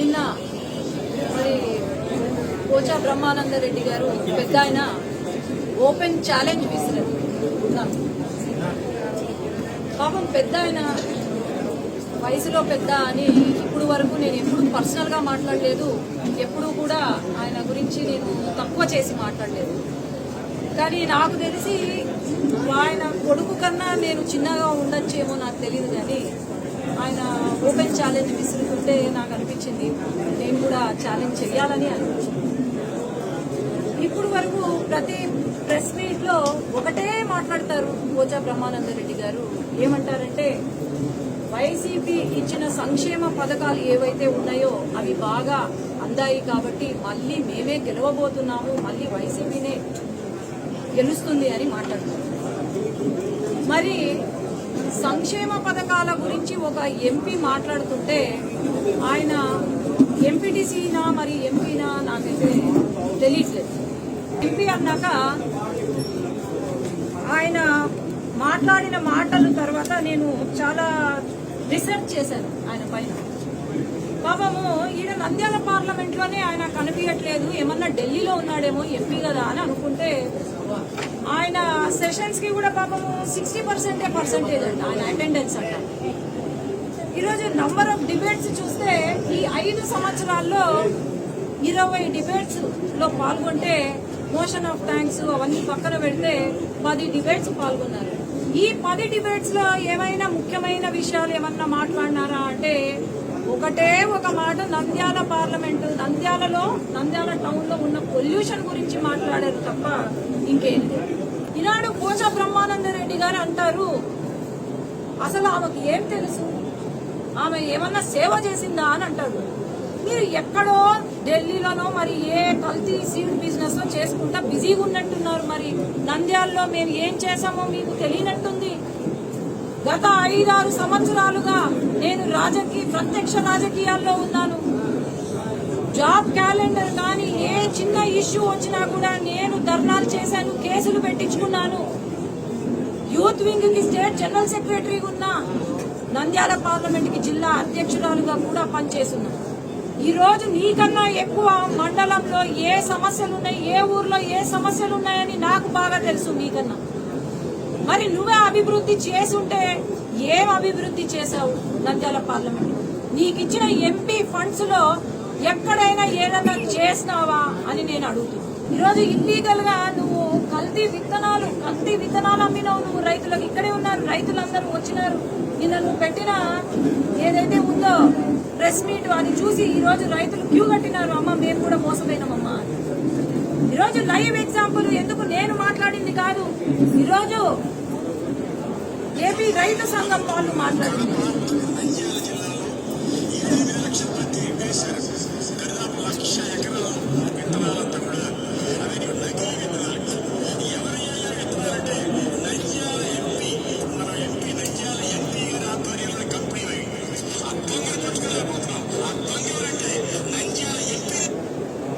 నిన్న మరి కోచా బ్రహ్మానంద రెడ్డి గారు పెద్ద ఆయన ఓపెన్ ఛాలెంజ్ విసిరారు పాపం పెద్ద ఆయన వయసులో పెద్ద అని ఇప్పుడు వరకు నేను ఎప్పుడు పర్సనల్గా మాట్లాడలేదు. ఎప్పుడు కూడా ఆయన గురించి నేను తక్కువ చేసి మాట్లాడలేదు. కానీ నాకు తెలిసి ఆయన కొడుకు కన్నా నేను చిన్నగా ఉండొచ్చేమో నాకు తెలియదు కానీ ఆయన ఓపెన్ ఛాలెంజ్ విసురుతుంటే నాకు అనిపించింది నేను కూడా ఛాలెంజ్ చేయాలని అనిపించింది. ఇప్పుడు వరకు ప్రతి ప్రెస్ మీట్లో ఒకటే మాట్లాడతారు పోచా బ్రహ్మానందరెడ్డి గారు. ఏమంటారంటే వైసీపీ ఇచ్చిన సంక్షేమ పథకాలు ఏవైతే ఉన్నాయో అవి బాగా అందాయి కాబట్టి మళ్ళీ మేమే గెలవబోతున్నాము మళ్ళీ వైసీపీనే గెలుస్తుంది అని మాట్లాడుతున్నారు. మరి సంక్షేమ పథకాల గురించి ఒక ఎంపీ మాట్లాడుతుంటే ఆయన ఎంపీటీసీనా మరి ఎంపీనా నాకైతే తెలియట్లేదు ఎంపీ అన్నాక ఆయన మాట్లాడిన మాటల తర్వాత నేను చాలా రీసెర్చ్ చేశాను ఆయన పైన. పాపము ఈయన నంద్యాల పార్లమెంట్లోనే ఆయన కనిపించట్లేదు. ఏమన్నా ఢిల్లీలో ఉన్నాడేమో ఎంపీ కదా అని అనుకుంటే ఆయన సెషన్స్కి కూడా పాపము సిక్స్టీ పర్సెంటే పర్సెంటేజ్ అంట ఆయన అటెండెన్స్ అంట. ఈరోజు నంబర్ ఆఫ్ డిబేట్స్ చూస్తే ఈ ఐదు సంవత్సరాల్లో ఇరవై డిబేట్స్లో పాల్గొంటే మోషన్ ఆఫ్ థ్యాంక్స్ అవన్నీ పక్కన పెడితే పది డిబేట్స్ పాల్గొన్నారు. ఈ పది డిబేట్స్లో ఏమైనా ముఖ్యమైన విషయాలు ఏమన్నా మాట్లాడినారా అంటే ఒకటే ఒక మాట నంద్యాల పార్లమెంటు. నంద్యాలలో నంద్యాల టౌన్లో ఉన్న పొల్యూషన్ గురించి మాట్లాడారు తప్ప ఇంకేం. ఈనాడు పూజ బ్రహ్మానంద రెడ్డి గారు అంటారు అసలు ఆమెకు ఏం తెలుసు? ఆమె ఏమన్నా సేవ చేసిందా? అని అంటారు. మీరు ఎక్కడో ఢిల్లీలోనో మరి ఏ కల్తీ సీడ్ బిజినెస్ చేసుకుంటా బిజీగా ఉన్నట్టున్నారు మరి. నంద్యాలలో మేము ఏం చేశామో మీకు తెలియనట్టుంది. గత ఐదారు సంవత్సరాలుగా నేను రాజకీయ ప్రత్యక్ష రాజకీయాల్లో ఉన్నాను. జాబ్ క్యాలెండర్ కానీ ఏ చిన్న ఇష్యూ వచ్చినా కూడా నేను ధర్నాలు చేశాను కేసులు పెట్టించుకున్నాను. యూత్ వింగ్కి స్టేట్ జనరల్ సెక్రటరీ ఉన్నా నంద్యాల పార్లమెంట్కి జిల్లా అధ్యక్షురాలుగా కూడా పనిచేస్తున్నా ఈ రోజు నీకన్నా ఎక్కువ మండలంలో ఏ సమస్యలు ఉన్నాయి ఏ ఊర్లో ఏ సమస్యలు ఉన్నాయని నాకు బాగా తెలుసు నీకన్నా. మరి నువ్వే అభివృద్ధి చేసి ఉంటే ఏం అభివృద్ధి చేసావు నంద్యాల పార్లమెంట్ నీకు ఇచ్చిన ఎంపీ ఫండ్స్లో ఎక్కడైనా ఏదైనా చేసినావా అని నేను అడుగుతున్నా. ఈరోజు ఇల్లీగల్గా నువ్వు కల్తీ విత్తనాలు కల్తీ విత్తనాలు అమ్మినావు నువ్వు రైతులకు. ఇక్కడే ఉన్నారు రైతులందరూ వచ్చినారు. నిన్న నువ్వు పెట్టిన ఏదైతే ఉందో ప్రెస్ మీట్ అది చూసి ఈ రోజు రైతులు క్యూ కట్టినారు. అమ్మ మేము కూడా మోసపోయినామమ్మా అని. ఈరోజు లైవ్ ఎగ్జాంపుల్ ఎందుకు నేను మాట్లాడింది కాదు. ఈరోజు ఏపీ రైతు సంఘం వాళ్ళు మాట్లాడుతున్నారు.